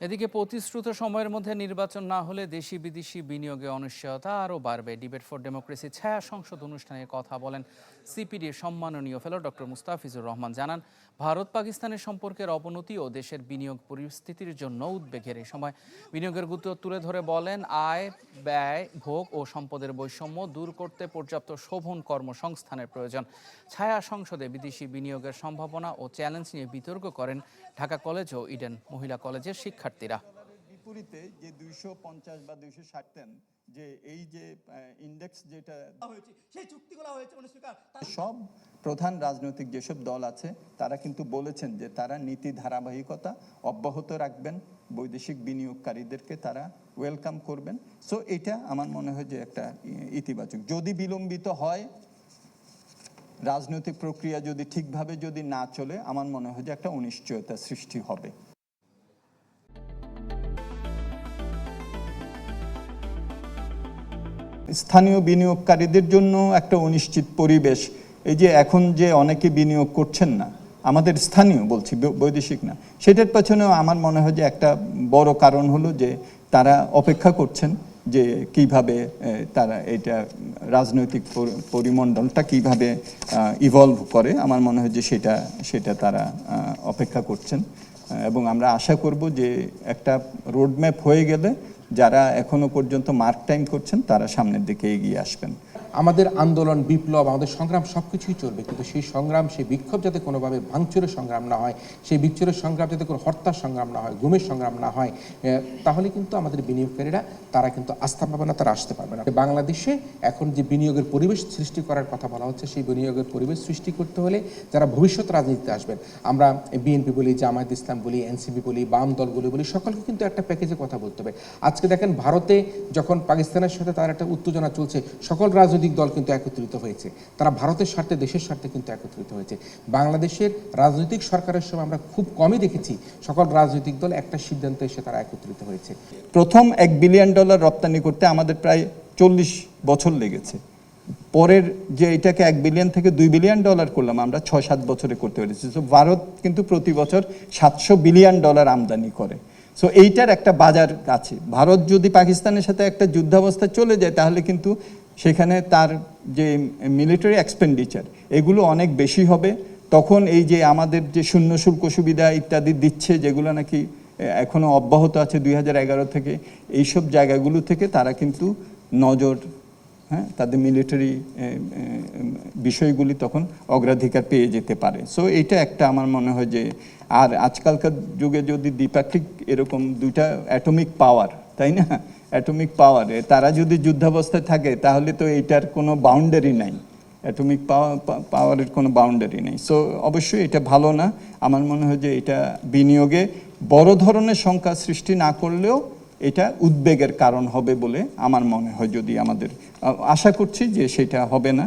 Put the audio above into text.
এদিকে প্রতিশ্রুত সময়ের মধ্যে নির্বাচন না হলে দেশি বিদেশি বিনিয়োগে অনিশ্চয়তা আরও বাড়বে। ডিবেট ফর ডেমোক্রেসি ছায়া সংসদ অনুষ্ঠানে কথা বলেন সিপিডির সম্মাননীয় ফেলো ডক্টর মুস্তাফিজুর রহমান। জানান, ভারত পাকিস্তানের সম্পর্কের অবনতি ও দেশের বিনিয়োগ পরিস্থিতির জন্য উদ্বেগের এই সময়। বিনিয়োগের গুরুত্ব তুলে ধরে বলেন, আয়, ব্যয়, ভোগ ও সম্পদের বৈষম্য দূর করতে পর্যাপ্ত শোভন কর্মসংস্থানের প্রয়োজন। ছায়া সংসদে বিদেশি বিনিয়োগের সম্ভাবনা ও চ্যালেঞ্জ নিয়ে বিতর্ক করেন ঢাকা কলেজ ও ইডেন মহিলা কলেজের শিক্ষার্থীরা। বিপরীতে যে দুইশো পঞ্চাশ বা দুইশো ষাটটেন যে এই যে ইন্ডেক্স যেটা হয়েছে সেই চুক্তিগুলো হয়েছে মানে সব প্রধান রাজনৈতিক যেসব দল আছে তারা কিন্তু বলেছেন যে তারা নীতি ধারাবাহিকতা অব্যাহত রাখবেন বৈদেশিক বিনিয়োগকারীদেরকে তারা ওয়েলকাম করবেন। সো এটা আমার মনে হয় যে একটা ইতিবাচক। যদি বিলম্বিত হয় রাজনৈতিক প্রক্রিয়া যদি ঠিকভাবে যদি না চলে আমার মনে হয় যে একটা অনিশ্চয়তা সৃষ্টি হবে। স্থানীয় বিনিয়োগকারীদের জন্য একটা অনিশ্চিত পরিবেশ। এই যে এখন যে অনেকে বিনিয়োগ করছেন না, আমাদের স্থানীয় বলছি বৈদেশিক না, সেটার পেছনেও আমার মনে হয় যে একটা বড় কারণ হলো যে তারা অপেক্ষা করছেন যে কীভাবে তারা এটা রাজনৈতিক পরিমণ্ডলটা কীভাবে ইভলভ করে, আমার মনে হয় যে সেটা সেটা তারা অপেক্ষা করছেন। এবং আমরা আশা করব যে একটা রোডম্যাপ হয়ে গেলে যারা এখনও পর্যন্ত মার্ক টাইম করছেন তারা সামনের দিকে এগিয়ে আসবেন। আমাদের আন্দোলন, বিপ্লব, আমাদের সংগ্রাম সব কিছুই চলবে। কিন্তু সেই সংগ্রাম, সেই বিক্ষোভ যাতে কোনোভাবে ভাঙচুরের সংগ্রাম না হয়, সেই বিক্ষোভের সংগ্রাম যাতে কোনো হত্যার সংগ্রাম না হয়, গুমের সংগ্রাম না হয় তাহলে কিন্তু আমাদের বিনিয়োগকারীরা, তারা কিন্তু আস্থা পাবে না, তারা আসতে পারবে না। বাংলাদেশে এখন যে বিনিয়োগের পরিবেশ সৃষ্টি করার কথা বলা হচ্ছে, সেই বিনিয়োগের পরিবেশ সৃষ্টি করতে হলে যারা ভবিষ্যৎ রাজনীতিতে আসবেন, আমরা বিএনপি বলি, জামায়াত ইসলাম বলি, এনসিপি বলি, বাম দলগুলো বলি সকলকে কিন্তু একটা প্যাকেজে কথা বলতে হবে। আজকে দেখেন ভারতে যখন পাকিস্তানের সাথে তার একটা উত্তেজনা চলছে, সকল রাজনৈতিক দল কিন্তু একত্রিত হয়েছে। তারা ভারতের স্বার্থে, দেশের স্বার্থে কিন্তু একত্রিত হয়েছে। বাংলাদেশের রাজনৈতিক সরকারের সময় আমরা খুব কমই দেখেছি সকল রাজনৈতিক দল একটা সিদ্ধান্তে এসে তারা একত্রিত হয়েছে। প্রথম এক বিলিয়ন ডলার রপ্তানি করতে আমাদের প্রায় চল্লিশ বছর লেগেছে। পরের যে এটাকে এক বিলিয়ন থেকে দুই বিলিয়ন ডলার করলাম, আমরা ছয় সাত বছরে করতে পেরেছি। তো ভারত কিন্তু প্রতি বছর সাতশো বিলিয়ন ডলার আমদানি করে। সো এইটার একটা বাজার আছে। ভারত যদি পাকিস্তানের সাথে একটা যুদ্ধাবস্থা চলে যায়, তাহলে কিন্তু সেখানে তার যে মিলিটারি এক্সপেন্ডিচার এগুলো অনেক বেশি হবে। তখন এই যে আমাদের যে শূন্য শুল্ক সুবিধা ইত্যাদি দিচ্ছে, যেগুলো নাকি এখনও অব্যাহত আছে দুই হাজার এগারো থেকে, এইসব জায়গাগুলো থেকে তারা কিন্তু নজর হ্যাঁ তাদের মিলিটারি বিষয়গুলি তখন অগ্রাধিকার পেয়ে যেতে পারে। সো এটা একটা আমার মনে হয় যে, আর আজকালকার যুগে যদি দ্বিপাক্ষিক এরকম দুইটা অ্যাটমিক পাওয়ার তাই না? অ্যাটমিক পাওয়ারে তারা যদি যুদ্ধাবস্থায় থাকে, তাহলে তো এইটার কোনো বাউন্ডারি নাই। অ্যাটমিক পাওয়ারের কোনো বাউন্ডারি নেই। সো অবশ্যই এটা ভালো না। আমার মনে হয় যে এটা বিনিয়োগে বড় ধরনের সংখ্যা সৃষ্টি না করলেও এটা উদ্বেগের কারণ হবে বলে আমার মনে হয় যদি আমাদের আশা করছি যে সেটা হবে না।